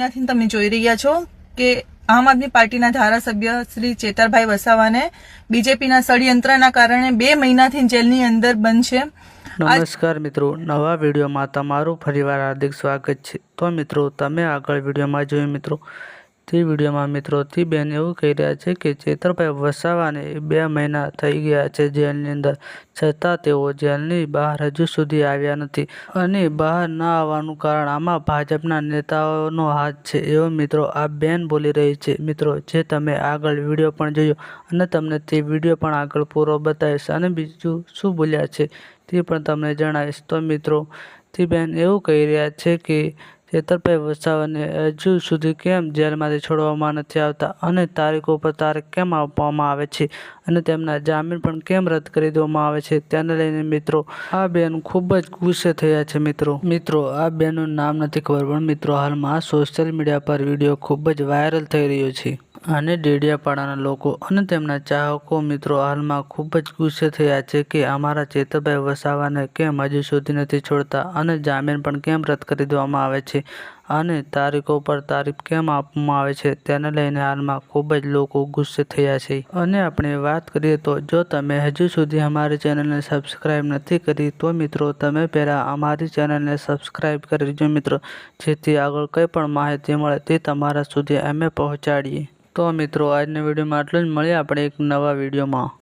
ત્યાંથી તમે જોઈ રહ્યા છો કે આમ આદમી પાર્ટીના ધારાસભ્ય શ્રી ચેતરભાઈ વસાવાને બીજેપીના ષડયંત્રના કારણે બે મહિનાથી જેલની અંદર બંધ છે નમસ્કાર મિત્રો, નવા વિડીયોમાં તમારું ફરીવાર હાર્દિક સ્વાગત છે. તો મિત્રો, તમે આગળ વિડીયોમાં જોયું મિત્રો તે વિડીયોમાં મિત્રોથી બેન એવું કહી રહ્યા છે કે ચેતરભાઈ વસાવાને બે મહિના થઈ ગયા છે જેલની અંદર. છતાં તેઓ જેલની બહાર હજુ સુધી આવ્યા નથી અને બહાર ન આવવાનું કારણ આમાં ભાજપના નેતાઓનો હાથ છે. એવો મિત્રો આ બેન બોલી રહી છે. મિત્રો, જે તમે આગળ વીડિયો પણ જોયો અને તમને તે વીડિયો પણ આગળ પૂરો બતાવીશ અને બીજું શું બોલ્યા છે તે પણ તમને જણાવીશ. તો મિત્રો, તે બેન એવું કહી રહ્યા છે કે ચેતરભાઈ વસાવાને હજુ સુધી કેમ જેલમાંથી છોડવામાં નથી આવતા અને તારીખો પર તારીખ કેમ આપવામાં આવે છે અને તેમના જામીન પણ કેમ રદ કરી દેવામાં આવે છે તેને લઈને મિત્રો, આ બેન ખૂબ જ ગુસ્સે થયા છે મિત્રો. મિત્રો, આ બેનનું નામ નથી ખબર પણ મિત્રો, હાલમાં સોશિયલ મીડિયા પર વીડિયો ખૂબ જ વાયરલ થઈ રહ્યો છે. અને ડેડિયાપાડાના લોકો અને તેમના ચાહકો મિત્રો હાલમાં ખૂબ જ ગુસ્સે થયા છે કે અમારા ચેતરભાઈ વસાવાને કેમ હજુ સુધી નથી છોડતા અને જામીન પણ કેમ રદ કરી દેવામાં આવે છે? અને તારીખો પર તારીખ કેમ આપવામાં આવે છે? તેને લઈને હાલમાં ખૂબ જ લોકો ગુસ્સે થયા છે. અને આપણે વાત કરીએ તો જો તમે હજુ સુધી અમારી ચેનલને સબસ્ક્રાઈબ નથી કરી, તો મિત્રો તમે પહેલાં અમારી ચેનલને સબસ્ક્રાઈબ કરી દેજો મિત્રો, જેથી આગળ કંઈ પણ માહિતી મળે તે તમારા સુધી અમે પહોંચાડીએ. તો મિત્રો આજના વિડીયોમાં આટલું જ. મળીએ આપણે એક નવા વિડીયોમાં.